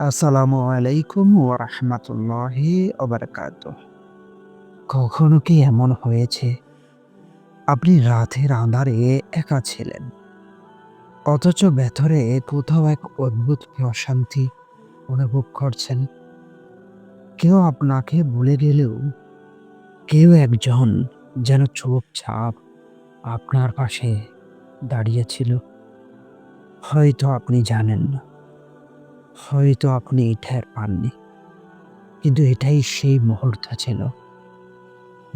আসসালামু আলাইকুম ওয়া রাহমাতুল্লাহি ওয়া কখনো কি এমন হয়েছে? আপনি রাতের আঁধারে একা ছিলেন, অথচ ভেতরে কোথাও এক অদ্ভুত প্রশান্তি অনুভব করছেন। কেউ আপনাকে ভুলে গেলেও কেউ একজন যেন চুপচাপ আপনার পাশে দাঁড়িয়েছিল হয়তো আপনি জানেন না। হয়তো আপনি টের পাননি। কিন্তু এটাই সেই মুহূর্ত ছিল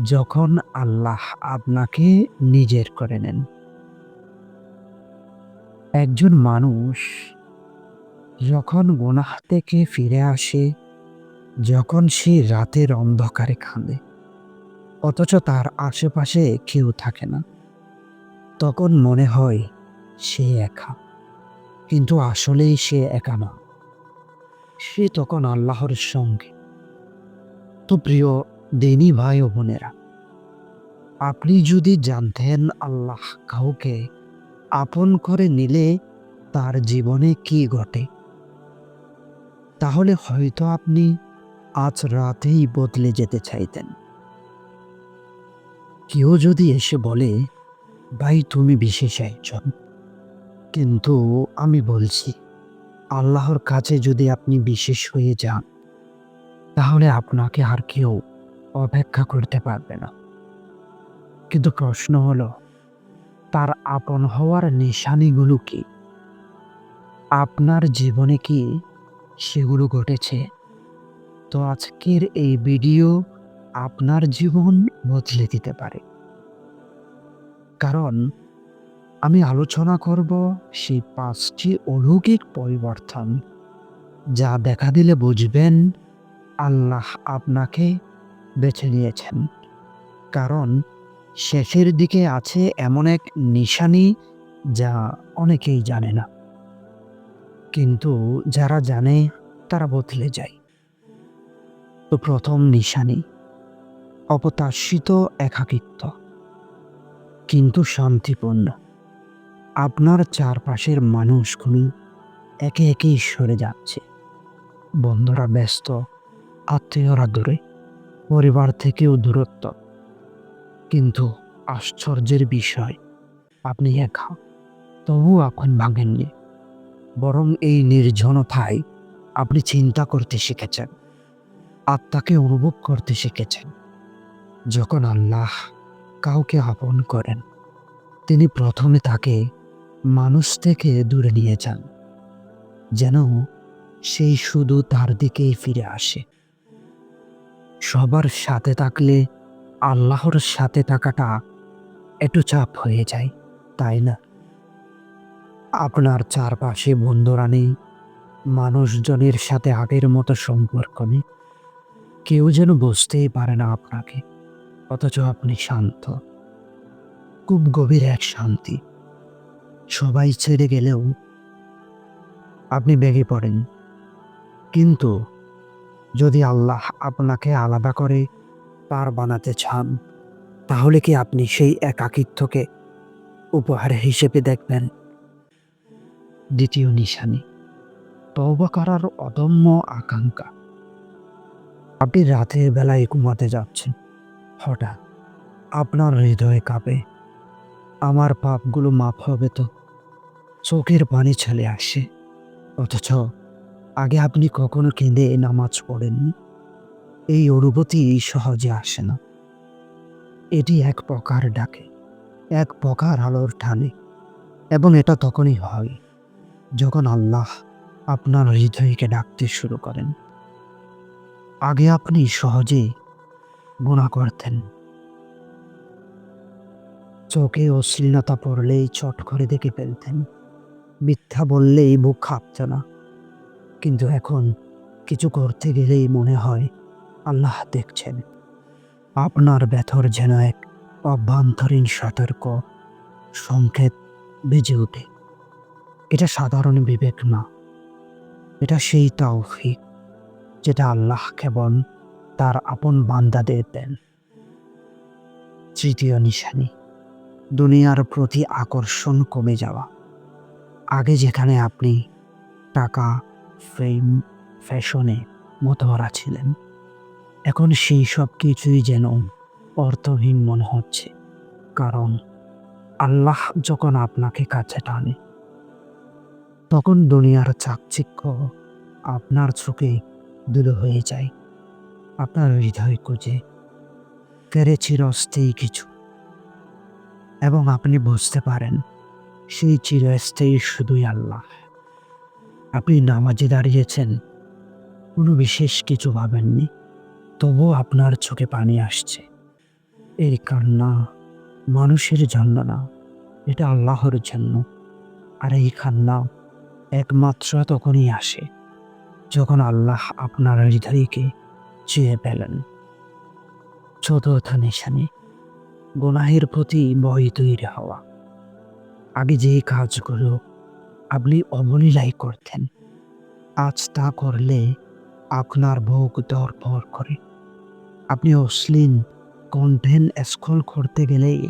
যখন আল্লাহ আপনাকে নিজের করে নেন। একজন মানুষ যখন গুনাহ থেকে ফিরে আসে, যখন সে রাতের অন্ধকারে কাঁদে, অথচ তার আশেপাশে কেউ থাকে না, তখন মনে হয় সে একা। কিন্তু আসলেই সে একা না। সে তখন আল্লাহর সঙ্গে। তো প্রিয় দেনী ভাই ও বোনেরা, আপনি যদি জানতেন আল্লাহ কাউকে আপন করে নিলে তার জীবনে কি ঘটে, তাহলে হয়তো আপনি আজ রাতেই বদলে যেতে চাইতেন। কেউ যদি এসে বলে, ভাই, তুমি বিশেষ একজন। কিন্তু আমি বলছি আল্লাহর কাছে যদি আপনি বিশেষ হয়ে যান, তাহলে আপনাকে আর কেউ অপেক্ষা করতে পারবে না। কিন্তু প্রশ্ন হলো, তার আপন হওয়ার নিশানিগুলো কি? আপনার জীবনে কি সেগুলো ঘটেছে? তো আজকের এই ভিডিও আপনার জীবন বদলে দিতে পারে। কারণ আমি আলোচনা করব সেই পাঁচটি অলৌকিক পরিবর্তন যা দেখা দিলে বুঝবেন আল্লাহ আপনাকে বেছে নিয়েছেন। কারণ শেষের দিকে আছে এমন এক নিশানি যা অনেকেই জানে না। কিন্তু যারা জানে, তারা বদলে যায়। তো প্রথম নিশানি অপতাশিত একাকিত্ব, কিন্তু শান্তিপূর্ণ। আপনার চারপাশের মানুষগুলো একে একে সরে যাচ্ছে। বন্ধুরা ব্যস্ত, আত্মীয়রা দূরে, পরিবার থেকেও দূরত্ব। কিন্তু আশ্চর্যের বিষয়, আপনি একা, তবু এখন ভাঙেননি। বরং এই নির্জনতায় আপনি চিন্তা করতে শিখেছেন, আত্মাকে অনুভব করতে শিখেছেন। যখন আল্লাহ কাউকে আপন করেন, তিনি প্রথমে তাকে মানুষ থেকে দূরে নিয়ে যান, যেন সেই শুধু তার দিকেই ফিরে আসে। সবার সাথে থাকলে আল্লাহর সাথে থাকাটা একটু চাপ হয়ে যায়, তাই না? আপনার চারপাশে বন্ধুরা নেই, মানুষজনের সাথে আগের মতো সম্পর্ক নেই। কেউ যেন বুঝতেই পারে না আপনাকে, অথচ আপনি শান্ত। খুব গভীর এক শান্তি। সবাই ছেড়ে গেলেও আপনি বেগে পড়েন। কিন্তু যদি আল্লাহ আপনাকে আলাদা করে পার বানাতে চান, তাহলে কি আপনি সেই একাকিত্বকে উপহার হিসেবে দেখবেন? দ্বিতীয় নিশানি, তওবা করার অদম্য আকাঙ্ক্ষা। আপনি রাতের বেলায় ঘুমাতে যাচ্ছেন, হঠাৎ আপনার হৃদয়ে কাঁপে। আমার পাপগুলো মাফ হবে তো? চোখের পানি চলে আসে। অথচ আগে আপনি কখনো কেঁদে নামাজ পড়েননি? এই অনুভূতি সহজে আসে না। এটি এক প্রকার ডাকে, এক প্রকার আলোর টানে। এবং এটা তখনই হয় যখন আল্লাহ আপনার হৃদয়কে ডাকতে শুরু করেন। আগে আপনি সহজে গুণা করতেন। চোখে অশ্লীলতা পড়লেই চট করে দেখে ফেলতেন। মিথ্যা বললেই বুক কাঁপত না। কিন্তু এখন কিছু করতে গেলেই মনে হয় আল্লাহ দেখছেন। আপনার ব্যথর যেন এক অভ্যন্তরীণ সতর্ক সংকেত বেজে ওঠে। এটা সাধারণ বিবেক না। এটা সেই তাওফিক যেটা আল্লাহ কেবল তার আপন বান্দাদের দেন। তৃতীয় নিশানি, দুনিয়ার প্রতি আকর্ষণ কমে যাওয়া। আগে যেখানে আপনি টাকা ফেম ফ্যাশনে মতোয়ারা ছিলেন, এখন সেই সব কিছুই যেন অর্থহীন মনে হচ্ছে। কারণ আল্লাহ যখন আপনাকে কাছে টানে, তখন দুনিয়ার চাকচিক্য আপনার চোখে দূর হয়ে যায়। আপনার হৃদয় খুঁজে ফেরে চিরস্থায়ী কিছু। এবং আপনি বুঝতে পারেন সেই চিরস্থায়ী শুধুই আল্লাহ। আপনি নামাজে দাঁড়িয়েছেন, কোনো বিশেষ কিছু ভাবেননি, তবুও আপনার চোখে পানি আসছে। এই কান্না মানুষের জন্য না, এটা আল্লাহর জন্য। আর এই কান্না একমাত্র তখনই আসে, যখন আল্লাহ আপনার হৃদয়কে চেয়ে পেলেন চতুর্থ নিশানি, গুনাহের প্রতি ভয় তৈরি হওয়া। আগে যে কাজগুলো আপনি অবলীলাই করতেন। আজ তা করলে আপনার ভোগ দরপর করে। আপনি অশ্লীল কন্টেন্ট স্ক্রল করতে গেলেই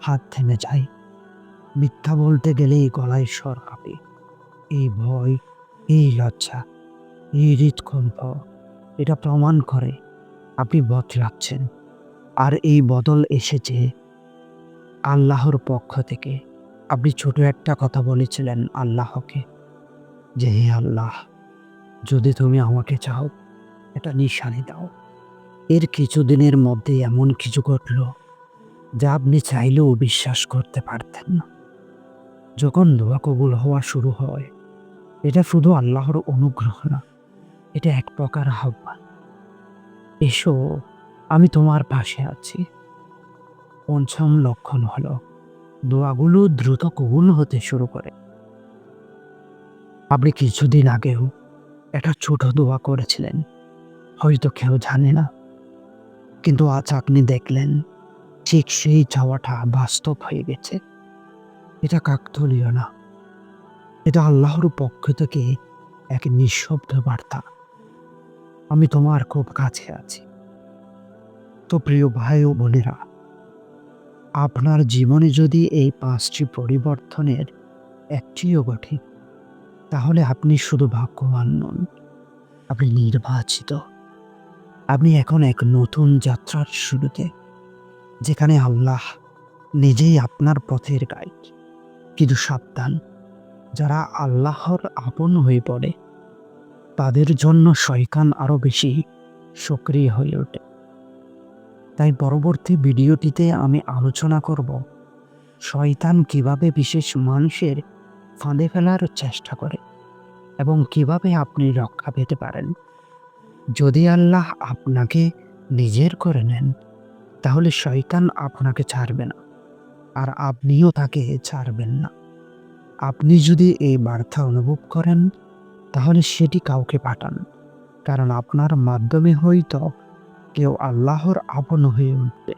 হাত থেমে যায়। মিথ্যা বলতে গেলেই গলায় স্বর কাঁপে। এই ভয়, এই লজ্জা, এই হৃদকম্প এটা প্রমাণ করে আপনি বদলাচ্ছেন। আর এই বদল এসেছে আল্লাহর পক্ষ থেকে। আপনি ছোট একটা কথা বলেছিলেন আল্লাহকে যে, হে আল্লাহ, যদি তুমি আমাকে চাও এটা নিশানি দাও। এর কিছুদিনের মধ্যে এমন কিছু ঘটল যা আপনি চাইলেও বিশ্বাস করতে পারতেন না। যখন দোয়া কবুল হওয়া শুরু হয়, এটা শুধু আল্লাহর অনুগ্রহ না, এটা এক প্রকার আহ্বান। এসো, আমি তোমার পাশে আছি। পঞ্চম লক্ষণ হলো দোয়াগুলো দ্রুত কবুল হতে শুরু করে। আপনি কিছুদিন আগেও একটা ছোট দোয়া করেছিলেন। হয়তো কেউ জানে না। কিন্তু আজ আপনি দেখলেন, ঠিক সেই চাওয়াটা বাস্তব হয়ে গেছে। এটা কাকতলীয় না। এটা আল্লাহর পক্ষ থেকে এক নিঃশব্দ বার্তা। আমি তোমার খুব কাছে আছি। তো প্রিয় ভাই ও বোনেরা আপনার জীবনে যদি এই পাঁচটি পরিবর্তনের একটিও ঘটে, তাহলে আপনি শুধু ভাগ্যবান নন। আপনি নির্বাচিত। আপনি এখন এক নতুন যাত্রার শুরুতে, যেখানে আল্লাহ নিজেই আপনার পথের গাইড কিন্তু সাবধান, যারা আল্লাহর আপন হয়ে পড়ে, তাদের জন্য শয়তান আরও বেশি সক্রিয় হয়ে ওঠে। তাই পরবর্তী ভিডিওটিতে আমি আলোচনা করব, শয়তান কীভাবে বিশেষ মানুষের ফাঁদে ফেলার চেষ্টা করে এবং কীভাবে আপনি রক্ষা পেতে পারেন। যদি আল্লাহ আপনাকে নিজের করে নেন, তাহলে শয়তান আপনাকে ছাড়বে না, আর আপনিও তাকে ছাড়বেন না। আপনি যদি এই বার্তা অনুভব করেন, তাহলে সেটি কাউকে পাঠান, কারণ আপনার মাধ্যমে হয়তো কেউ আল্লাহর আপন হয়ে উঠবে।